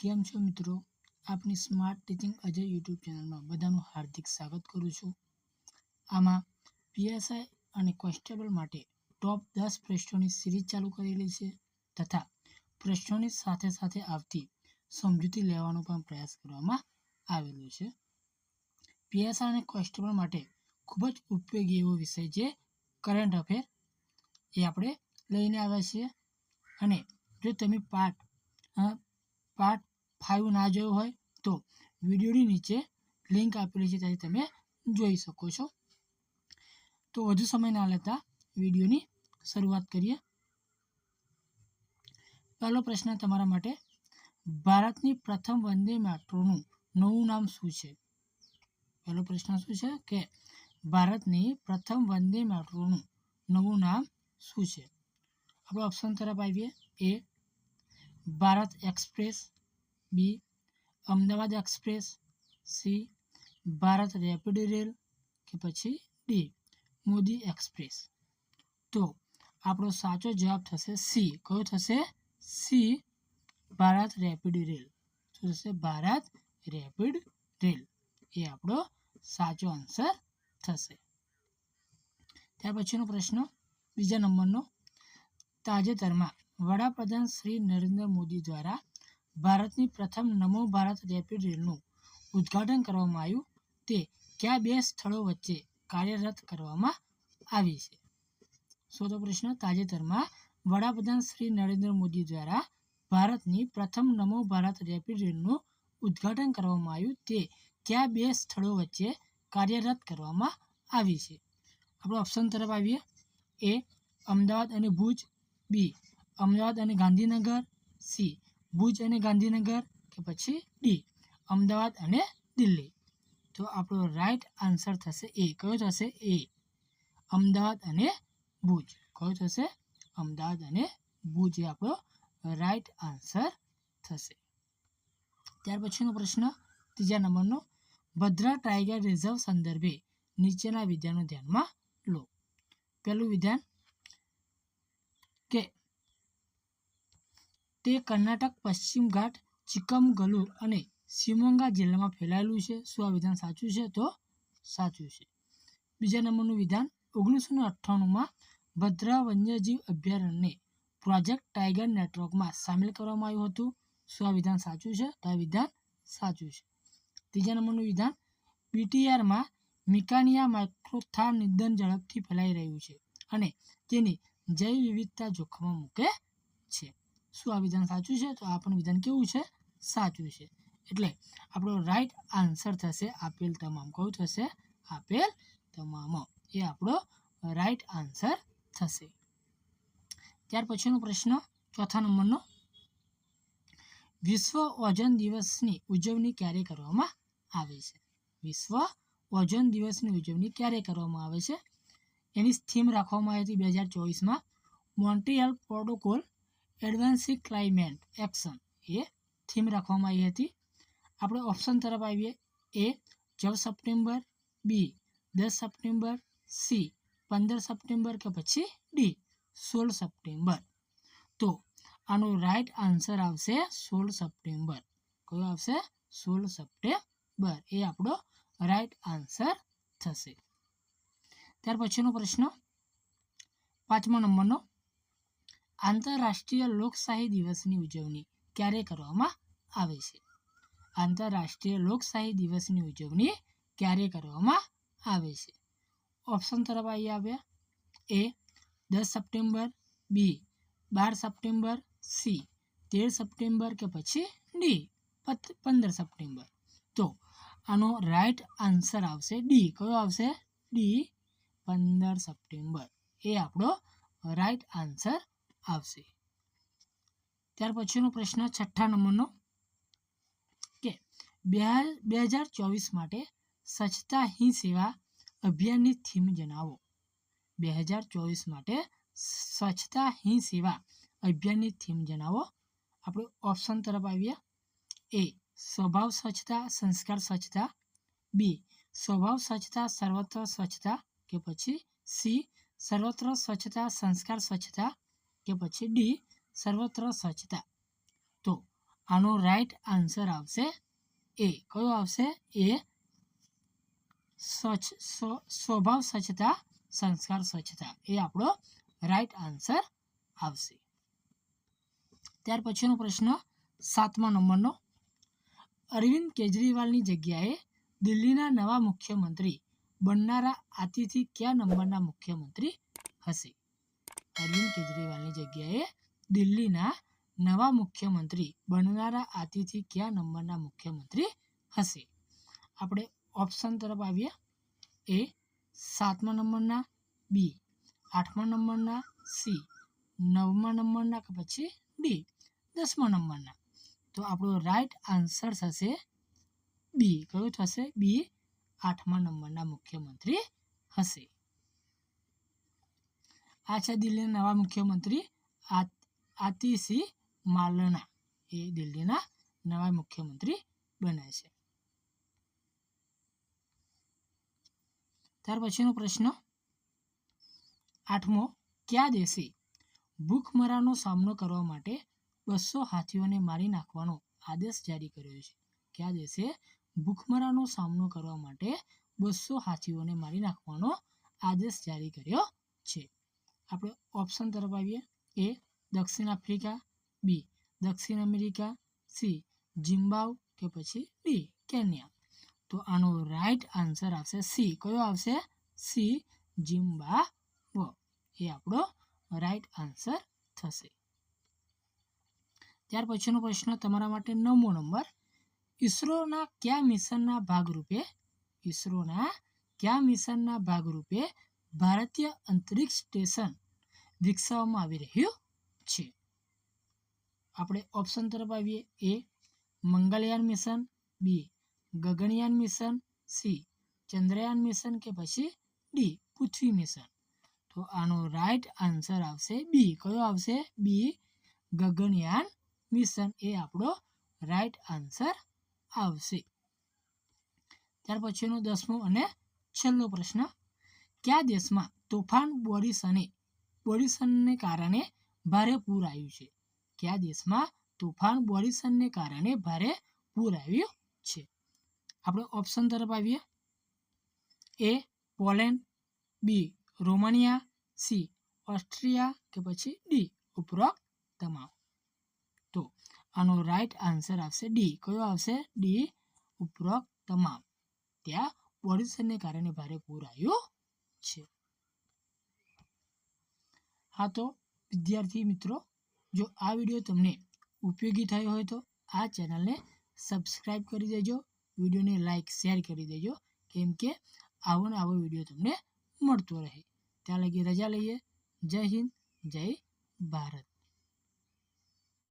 કેમ છો મિત્રો? આપની સ્માર્ટ ટીચિંગ અજય યુટ્યુબ ચેનલમાં બધાનું હાર્દિક સ્વાગત કરું છું. આમાં પીએસઆઈ અને કોન્સ્ટેબલ માટે ટોપ દસ પ્રશ્નોની સિરીઝ ચાલુ કરેલી છે તથા પ્રશ્નોની સાથે સાથે આવતી સમજૂતી લેવાનો પણ પ્રયાસ કરવામાં આવેલો છે. પીએસઆઈ અને કોન્સ્ટેબલ માટે ખૂબ જ ઉપયોગી એવો વિષય જે કરંટ અફેર. એ આપણે લઈને આવ્યા છીએ. અને જો તમે પાર્ટ પાર્ટ ફાઇવ ના જોયો હોય તો વિડીયોની નીચે લિંક આપેલી છે ત્યાંથી તમે જોઈ શકો છો. તો વધુ સમય ના લેતા વિડીયોની શરૂઆત કરીએ. પહેલો પ્રશ્ન તમારા માટે, ભારતની પ્રથમ વંદે મેટ્રોનું નવું નામ શું છે? પહેલો પ્રશ્ન શું છે કે, ભારતની પ્રથમ વંદે મેટ્રોનું નવું નામ શું છે? આપણે ઓપ્શન તરફ આવીએ. A, Bharat express B Ahmedabad express C Bharat rapid rail કે પછી ડી મોદી એક્સપ્રેસ તો આપણો સાચો જવાબ થશે સી કયો થશે સી ભારત રેપિડ રેલ શું થશે ભારત રેપિડ રેલ એ આપણો સાચો આન્સર થશે ત્યાર પછીનો પ્રશ્ન બીજા નંબરનો તાજેતરમાં વડાપ્રધાન શ્રી નરેન્દ્ર મોદી દ્વારા ભારતની પ્રથમ નમો ભારત રેપિડ રેલનું ઉદ્ઘાટન કરવામાં આવ્યું. તે કયા બે સ્થળો વચ્ચે કાર્યરત કરવામાં આવી છે? ચોથો પ્રશ્ન, તાજેતરમાં વડાપ્રધાન શ્રી નરેન્દ્ર મોદી દ્વારા ભારતની પ્રથમ નમો ભારત રેપિડ રેલનું ઉદ્ઘાટન કરવામાં આવ્યું. તે કયા બે સ્થળો વચ્ચે કાર્યરત કરવામાં આવી છે? આપણો ઓપ્શન તરફ આવીએ. એ, અમદાવાદ અને ભુજ. બી, અમદાવાદ અને ગાંધીનગર. સી ભુજ અને ગાંધીનગર કે પછી ડી, અમદાવાદ અને દિલ્હી. તો આપણો રાઈટ આન્સર થશે એ. કયો થશે? એ. અમદાવાદ અને ભુજ. કયો થશે? અમદાવાદ અને ભુજ એ આપણો રાઈટ આન્સર થશે. ત્યાર પછીનો પ્રશ્ન, ત્રીજા નંબરનો. ભદ્રા ટાઈગર રિઝર્વ સંદર્ભે નીચેના વિધાનો ધ્યાનમાં લો. પહેલું વિધાન કે તે કર્ણાટક, પશ્ચિમ ઘાટ, ચિકમગલુર અને શિવમોગા જિલ્લામાં ફેલાયેલું છે. શું આ વિધાન સાચું છે? તો સાચું છે. બીજા નંબરનું વિધાન ઓગણીસો ને અઠ્ઠાણુંમાં ભદ્રા વન્યજીવ અભયારણ્યને પ્રોજેક્ટ ટાઈગર નેટવર્કમાં સામેલ કરવામાં આવ્યું હતું. શું આ વિધાન સાચું છે? તો આ વિધાન સાચું છે. ત્રીજા નંબરનું વિધાન બીટીઆરમાં મિકાનિયા માઇક્રોથા નિધન ઝડપથી ફેલાઈ રહ્યું છે અને તેની જૈવ વિવિધતા જોખમમાં મૂકે છે. શું આ વિધાન સાચું છે? તો આ પણ વિધાન કેવું છે? સાચું છે. એટલે આપણો રાઈટ આન્સર થશે આપેલ તમામ. કયું થશે? આપેલ તમામ. એ આપણો રાઈટ આન્સર થશે. ત્યાર પછીનો પ્રશ્ન, ચોથા નંબરનો. વિશ્વ ઓજન દિવસની ઉજવણી ક્યારે કરવામાં આવે છે? વિશ્વ ઓજન દિવસની ઉજવણી ક્યારે કરવામાં આવે છે? એની થીમ રાખવામાં આવી હતી બે હજાર ચોવીસમાં. Montreal protocol advancing climate action એ થીમ રાખવામાં આવી હતી. આપણે ઓપ્શન તરફ આવીએ. એ ચૌદ સપ્ટેમ્બર, બી દસ સપ્ટેમ્બર, સી પંદર સપ્ટેમ્બર કે પછી ડી સોળ સપ્ટેમ્બર. તો આનો રાઈટ આન્સર આવશે સોળ સપ્ટેમ્બર. કયો આવશે? સોળ સપ્ટેમ્બર. એ આપણો રાઈટ આન્સર થશે. ત્યાર પછીનો પ્રશ્ન. પાંચમા નંબરનો આંતરરાષ્ટ્રીય લોકશાહી દિવસની ઉજવણી ક્યારે કરવામાં આવે છે? આંતરરાષ્ટ્રીય લોકશાહી દિવસની ઉજવણી ક્યારે કરવામાં આવે છે? ઓપ્શન તરફ આવી આવ્યા એ, દસ સપ્ટેમ્બર, બી, બાર સપ્ટેમ્બર, સી, તેર સપ્ટેમ્બર કે પછી ડી પંદર સપ્ટેમ્બર. તો આનો રાઈટ આન્સર આવશે ડી કયો આવશે? ડી પંદર સપ્ટેમ્બર. એ આપણો રાઈટ આન્સર આવશે. ત્યાર પછીનો પ્રશ્ન છઠ્ઠા નંબરનો કે બે હજાર ચોવીસ માટે સ્વચ્છતા હી સેવા અભિયાનની થીમ જણાવો. બે હજાર ચોવીસ માટે સ્વચ્છતા હી સેવા અભિયાનની થીમ જણાવો. આપણે ઓપ્શન તરફ આવીએ. એ, સ્વભાવ સ્વચ્છતા, સંસ્કાર સ્વચ્છતા. બી, સ્વભાવ સ્વચ્છતા, સર્વત્ર સ્વચ્છતા. કે પછી સી, સર્વત્ર સ્વચ્છતા, સંસ્કાર સ્વચ્છતા. કે પછી ડી સર્વત્ર સ્વચ્છતા. તો આનો રાઈટ આન્સર આવશે એ કયો આવશે? એ સ્વચ્છ સ્વભાવ સ્વચ્છતા, સંસ્કાર સ્વચ્છતા. એ આપણો રાઈટ આન્સર આવશે. ત્યાર પછીનો પ્રશ્ન સાતમા નંબરનો. અરવિંદ કેજરીવાલની જગ્યાએ દિલ્હીના નવા મુખ્યમંત્રી બનનારા આતિથી કયા નંબરના મુખ્યમંત્રી હશે? અરવિંદ કેજરીવાલની જગ્યાએ દિલ્હીના નવા મુખ્યમંત્રી બનનારા આતિથી કયા નંબરના મુખ્યમંત્રી હશે? આપણે ઓપ્શન તરફ આવીએ. એ સાતમા નંબરના બી આઠમા નંબરના સી નવમા નંબરના કે પછી ડી દસમા નંબરના? તો આપણો રાઈટ આન્સર થશે બી કયું થશે? બી આઠમા નંબરના મુખ્યમંત્રી હશે. આ છે દિલ્હીના નવા મુખ્યમંત્રી આતિશી માલના એ દિલ્હીના નવા મુખ્યમંત્રી બન્યા છે. ત્યાર પછીનો પ્રશ્ન. આઠમો, કયા દેશે ભૂખમરાનો સામનો કરવા માટે બસો હાથીઓને મારી નાખવાનો આદેશ જારી કર્યો છે? કયા દેશે ભૂખમરાનો સામનો કરવા માટે બસો હાથીઓને મારી નાખવાનો આદેશ જારી કર્યો છે? આપણે ઓપ્શન તરફ આવીએ એ દક્ષિણ આફ્રિકા બી દક્ષિણ અમેરિકા સી જિમ્બાવ કે પછી ડી કેન્યા. તો આનો રાઈટ આન્સર આવશે સી કયો આવશે? સી જિમ્બાવ એ આપણો રાઈટ આન્સર થશે. ત્યાર પછીનો પ્રશ્ન તમારા માટે નવમો નંબર. ઈસરોના કયા મિશનના ભાગરૂપે ઈસરોના કયા મિશનના ભાગરૂપે ભારતીય અંતરિક્ષ સ્ટેશન વિકસાવવામાં આવી રહ્યું છે. આપણે ઓપ્શન તરફ આવીએ. A Mangalyaan mission B Gaganyaan mission C Chandrayaan mission કે પછી ડી પૃથ્વી મિશન તો આનો રાઈટ આન્સર આવશે બી કયો આવશે? બી ગગનયાન મિશન એ આપણો રાઈટ આન્સર આવશે. ત્યાર પછીનો દસમો અને છેલ્લો પ્રશ્ન. કયા દેશમાં તોફાન બોરિસને બોરિસનને કારણે ભારે પૂર આવ્યું છે. કયા દેશમાં તોફાન બોરિસનને કારણે ભારે પૂર આવ્યું છે? આપણે ઓપ્શન તરફ આવીએ. A Poland. B Romania. C Austria કે પછી ડી ઉપરોક્ત તમામ. તો આનો રાઈટ આન્સર આવશે ડી કયો આવશે? ડી ઉપરોક્ત તમામ. ત્યાં બોરિસનને કારણે ભારે પૂર આવ્યું છે. હા તો વિદ્યાર્થી મિત્રો, જો આ વીડિયો તમને ઉપયોગી થયો હોય તો આ ચેનલને સબસ્ક્રાઈબ કરી દેજો, વિડીયોને લાઈક શેર કરી દેજો, કેમ કે આવો ને આવો વીડિયો તમને મળતો રહે. ત્યાં લગી રજા લઈએ. જય હિન્દ, જય ભારત.